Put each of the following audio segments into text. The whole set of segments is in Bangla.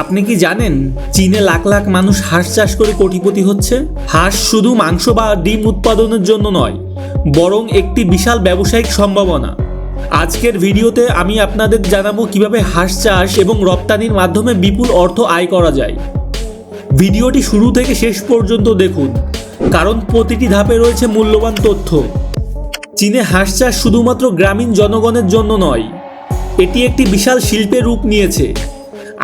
আপনি কি জানেন চীনে লাখ লাখ মানুষ হাঁস চাষ করে কোটিপতি হচ্ছে? হাঁস শুধু মাংস বা ডিম উৎপাদনের জন্য নয়, বরং একটি বিশাল ব্যবসায়িক সম্ভাবনা। আজকের ভিডিওতে আমি আপনাদের জানাব কীভাবে হাঁস চাষ এবং রপ্তানির মাধ্যমে বিপুল অর্থ আয় করা যায়। ভিডিওটি শুরু থেকে শেষ পর্যন্ত দেখুন, কারণ প্রতিটি ধাপে রয়েছে মূল্যবান তথ্য। চীনে হাঁস চাষ শুধুমাত্র গ্রামীণ জনগণের জন্য নয়, এটি একটি বিশাল শিল্পের রূপ নিয়েছে।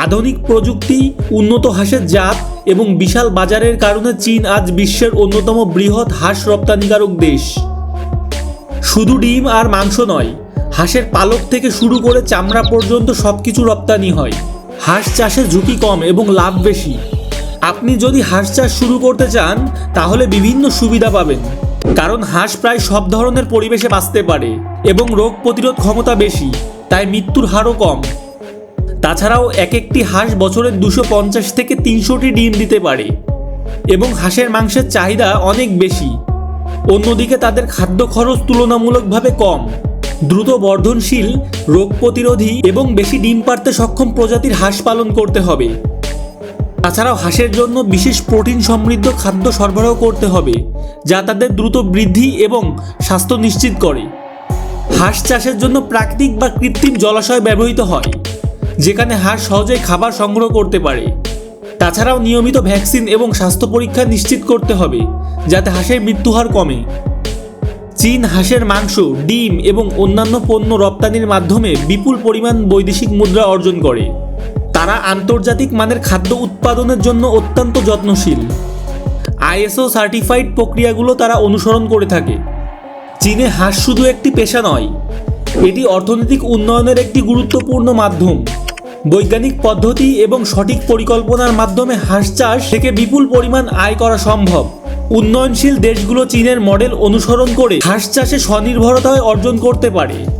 আধুনিক প্রযুক্তি, উন্নত হাঁসের জাত এবং বিশাল বাজারের কারণে চীন আজ বিশ্বের অন্যতম বৃহৎ হাঁস রপ্তানিকারক দেশ। শুধু ডিম আর মাংস নয়, হাঁসের পালক থেকে শুরু করে চামড়া পর্যন্ত সব কিছু রপ্তানি হয়। হাঁস চাষের ঝুঁকি কম এবং লাভ বেশি। আপনি যদি হাঁস চাষ শুরু করতে চান, তাহলে বিভিন্ন সুবিধা পাবেন। কারণ হাঁস প্রায় সব ধরনের পরিবেশে বাঁচতে পারে এবং রোগ প্রতিরোধ ক্ষমতা বেশি, তাই মৃত্যুর হারও কম। তাছাড়াও এক একটি হাঁস বছরের দুশো পঞ্চাশ থেকে তিনশোটি ডিম দিতে পারে। এবং হাঁসের মাংসের চাহিদা অনেক বেশি। অন্যদিকে তাদের খাদ্য খরচ তুলনামূলকভাবে কম। দ্রুত বর্ধনশীল, রোগ প্রতিরোধী এবং বেশি ডিম পারতে সক্ষম প্রজাতির হাঁস পালন করতে হবে। তাছাড়াও হাঁসের জন্য বিশেষ প্রোটিন সমৃদ্ধ খাদ্য সরবরাহ করতে হবে, যা তাদের দ্রুত বৃদ্ধি এবং স্বাস্থ্য নিশ্চিত করে। হাঁস চাষের জন্য প্রাকৃতিক বা কৃত্রিম জলাশয় ব্যবহৃত হয়। যেখানে হাঁস সহজেই খাবার সংগ্রহ করতে পারে। তাছাড়াও নিয়মিত ভ্যাকসিন এবং স্বাস্থ্য পরীক্ষা নিশ্চিত করতে হবে, যাতে হাঁসের মৃত্যুহার কমে। চীন হাঁসের মাংস, ডিম এবং অন্যান্য পণ্য রপ্তানির মাধ্যমে বিপুল পরিমাণ বৈদেশিক মুদ্রা অর্জন করে। তারা আন্তর্জাতিক মানের খাদ্য উৎপাদনের জন্য অত্যন্ত যত্নশীল। আইএসও সার্টিফাইড প্রক্রিয়াগুলো তারা অনুসরণ করে থাকে। চীনে হাঁস শুধু একটি পেশা নয়, এটি অর্থনৈতিক উন্নয়নের একটি গুরুত্বপূর্ণ মাধ্যম। বৈজ্ঞানিক পদ্ধতি এবং সঠিক পরিকল্পনার মাধ্যমে হাঁস চাষ থেকে বিপুল পরিমাণ আয় করা সম্ভব। উন্নয়নশীল দেশগুলো চীনের মডেল অনুসরণ করে হাঁস চাষে স্বনির্ভরতা অর্জন করতে পারে।